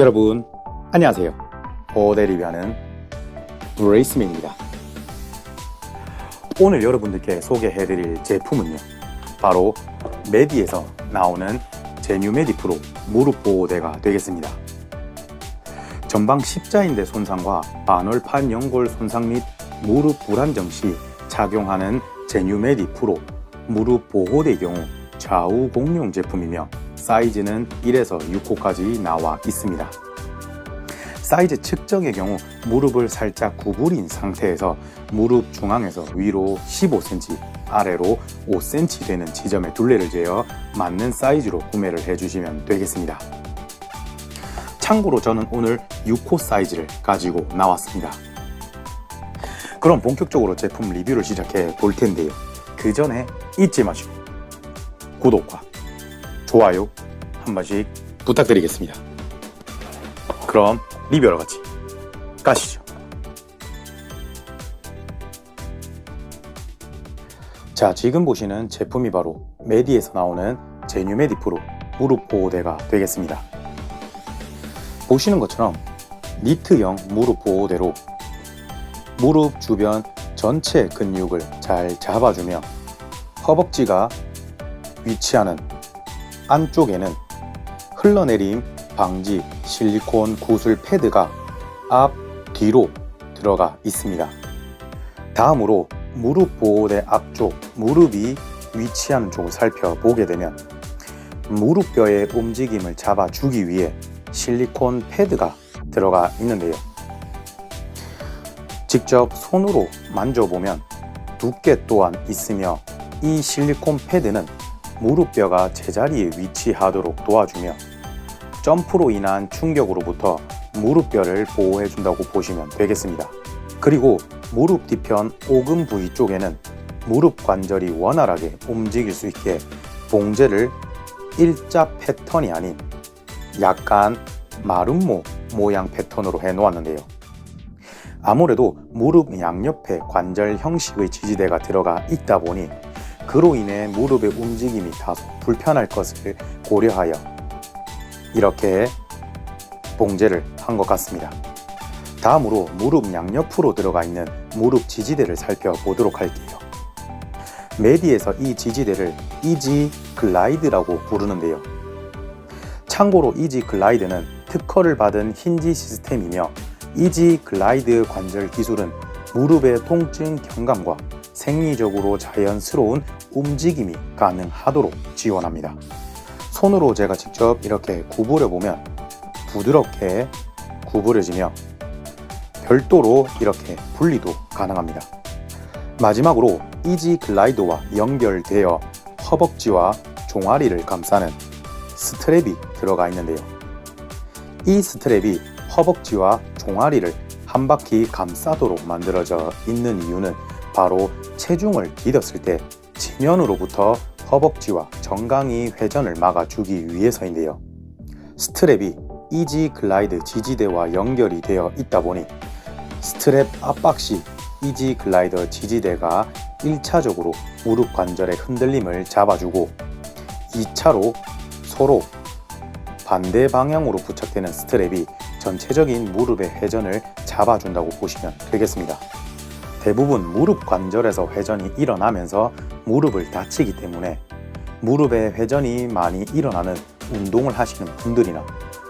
여러분 안녕하세요. 보호대 리뷰하는 브레이스맨입니다. 오늘 여러분들께 소개해드릴 제품은요 바로 메디에서 나오는 제뉴메디 프로 무릎 보호대가 되겠습니다. 전방 십자인대 손상과 반월판 연골 손상 및 무릎 불안정 시 착용하는 제뉴메디 프로 무릎 보호대 경우 좌우 공용 제품이며 사이즈는 1에서 6호까지 나와 있습니다. 사이즈 측정의 경우 무릎을 살짝 구부린 상태에서 무릎 중앙에서 위로 15cm, 아래로 5cm 되는 지점에 둘레를 재어 맞는 사이즈로 구매를 해주시면 되겠습니다. 참고로 저는 오늘 6호 사이즈를 가지고 나왔습니다. 그럼 본격적으로 제품 리뷰를 시작해 볼 텐데요. 그 전에 잊지 마시고 구독과 좋아요 한 번씩 부탁드리겠습니다. 그럼 리뷰하러 같이 가시죠. 자, 지금 보시는 제품이 바로 메디에서 나오는 제뉴메디 프로 무릎 보호대가 되겠습니다. 보시는 것처럼 니트형 무릎 보호대로 무릎 주변 전체 근육을 잘 잡아주며 허벅지가 위치하는 안쪽에는 흘러내림 방지 실리콘 구슬 패드가 앞, 뒤로 들어가 있습니다. 다음으로 무릎 보호대 앞쪽 무릎이 위치하는 쪽을 살펴보게 되면 무릎뼈의 움직임을 잡아주기 위해 실리콘 패드가 들어가 있는데요. 직접 손으로 만져보면 두께 또한 있으며 이 실리콘 패드는 무릎뼈가 제자리에 위치하도록 도와주며 점프로 인한 충격으로부터 무릎뼈를 보호해준다고 보시면 되겠습니다. 그리고 무릎 뒤편 오금 부위 쪽에는 무릎 관절이 원활하게 움직일 수 있게 봉제를 일자 패턴이 아닌 약간 마름모 모양 패턴으로 해 놓았는데요. 아무래도 무릎 양옆에 관절 형식의 지지대가 들어가 있다 보니 그로 인해 무릎의 움직임이 다소 불편할 것을 고려하여 이렇게 봉제를 한 것 같습니다. 다음으로 무릎 양옆으로 들어가 있는 무릎 지지대를 살펴보도록 할게요. 메디에서 이 지지대를 이지 글라이드라고 부르는데요. 참고로 이지 글라이드는 특허를 받은 힌지 시스템이며 이지 글라이드 관절 기술은 무릎의 통증 경감과 생리적으로 자연스러운 움직임이 가능하도록 지원합니다. 손으로 제가 직접 이렇게 구부려 보면 부드럽게 구부려지며 별도로 이렇게 분리도 가능합니다. 마지막으로 이지 글라이드와 연결되어 허벅지와 종아리를 감싸는 스트랩이 들어가 있는데요. 이 스트랩이 허벅지와 종아리를 한 바퀴 감싸도록 만들어져 있는 이유는 바로 체중을 디뎠을 때 지면으로부터 허벅지와 정강이 회전을 막아주기 위해서인데요. 스트랩이 이지 글라이드 지지대와 연결이 되어 있다 보니 스트랩 압박 시 이지 글라이더 지지대가 1차적으로 무릎 관절의 흔들림을 잡아주고 2차로 서로 반대 방향으로 부착되는 스트랩이 전체적인 무릎의 회전을 잡아준다고 보시면 되겠습니다. 대부분 무릎 관절에서 회전이 일어나면서 무릎을 다치기 때문에 무릎의 회전이 많이 일어나는 운동을 하시는 분들이나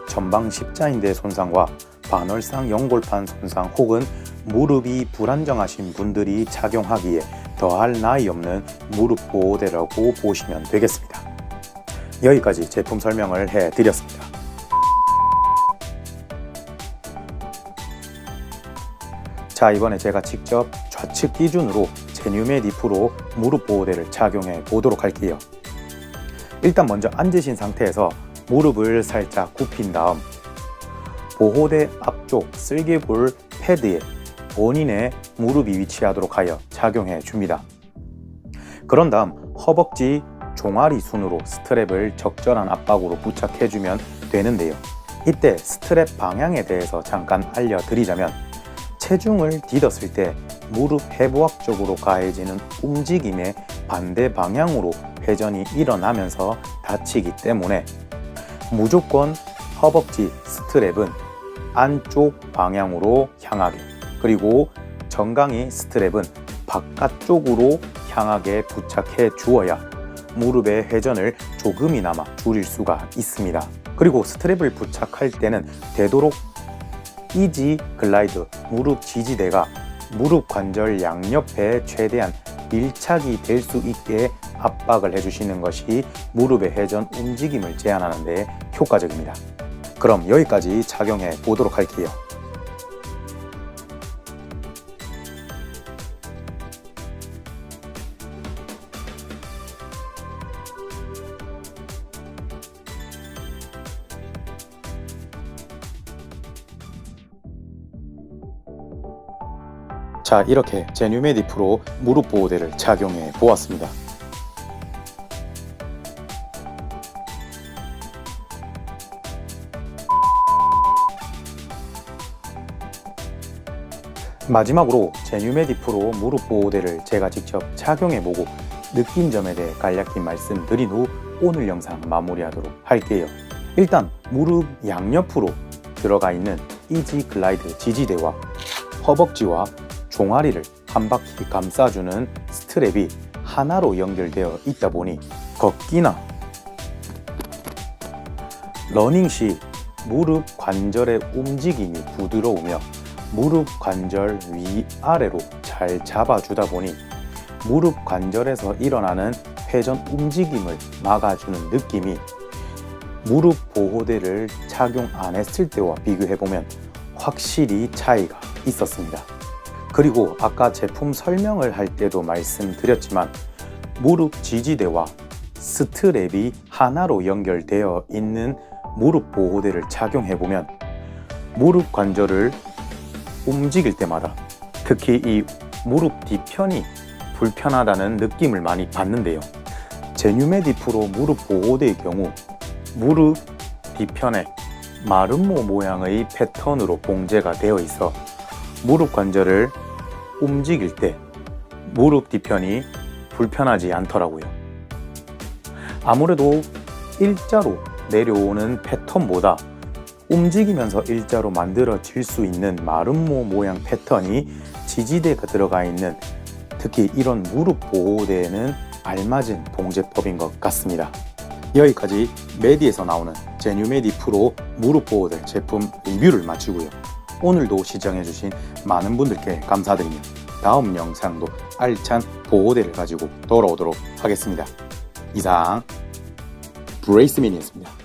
전방 십자인대 손상과 반월상 연골판 손상 혹은 무릎이 불안정하신 분들이 착용하기에 더할 나위 없는 무릎 보호대라고 보시면 되겠습니다. 여기까지 제품 설명을 해 드렸습니다. 자 이번에 제가 직접 좌측 기준으로 제뉴메디 프로 무릎 보호대를 착용해 보도록 할게요. 일단 먼저 앉으신 상태에서 무릎을 살짝 굽힌 다음 보호대 앞쪽 쓸개볼 패드에 본인의 무릎이 위치하도록 하여 착용해 줍니다. 그런 다음 허벅지 종아리 순으로 스트랩을 적절한 압박으로 부착해 주면 되는데요. 이때 스트랩 방향에 대해서 잠깐 알려드리자면 체중을 디뎠을 때 무릎 해부학 쪽으로 가해지는 움직임의 반대 방향으로 회전이 일어나면서 다치기 때문에 무조건 허벅지 스트랩은 안쪽 방향으로 향하게 그리고 정강이 스트랩은 바깥쪽으로 향하게 부착해 주어야 무릎의 회전을 조금이나마 줄일 수가 있습니다. 그리고 스트랩을 부착할 때는 되도록 이지 글라이드 무릎 지지대가 무릎 관절 양옆에 최대한 밀착이 될 수 있게 압박을 해주시는 것이 무릎의 회전 움직임을 제한하는 데 효과적입니다. 그럼 여기까지 착용해 보도록 할게요. 자, 이렇게 제뉴메디 프로 무릎 보호대를 착용해 보았습니다. 마지막으로 제뉴메디 프로 무릎 보호대를 제가 직접 착용해 보고 느낀 점에 대해 간략히 말씀드린 후 오늘 영상 마무리하도록 할게요. 일단 무릎 양옆으로 들어가 있는 이지 글라이드 지지대와 허벅지와 종아리를 한 바퀴 감싸주는 스트랩이 하나로 연결되어 있다 보니 걷기나 러닝 시 무릎 관절의 움직임이 부드러우며 무릎 관절 위아래로 잘 잡아주다 보니 무릎 관절에서 일어나는 회전 움직임을 막아주는 느낌이 무릎 보호대를 착용 안 했을 때와 비교해 보면 확실히 차이가 있었습니다. 그리고 아까 제품 설명을 할 때도 말씀드렸지만 무릎 지지대와 스트랩이 하나로 연결되어 있는 무릎 보호대를 착용해 보면 무릎 관절을 움직일 때마다 특히 이 무릎 뒤편이 불편하다는 느낌을 많이 받는데요. 제뉴메디 프로 무릎 보호대의 경우 무릎 뒤편에 마름모 모양의 패턴으로 봉제가 되어 있어 무릎 관절을 움직일 때 무릎 뒤편이 불편하지 않더라고요. 아무래도 일자로 내려오는 패턴보다 움직이면서 일자로 만들어질 수 있는 마름모 모양 패턴이 지지대가 들어가 있는 특히 이런 무릎 보호대에는 알맞은 봉제법인 것 같습니다. 여기까지 메디에서 나오는 제뉴메디 프로 무릎 보호대 제품 리뷰를 마치고요. 오늘도 시청해주신 많은 분들께 감사드리며 다음 영상도 알찬 보호대를 가지고 돌아오도록 하겠습니다. 이상 브레이스민이었습니다.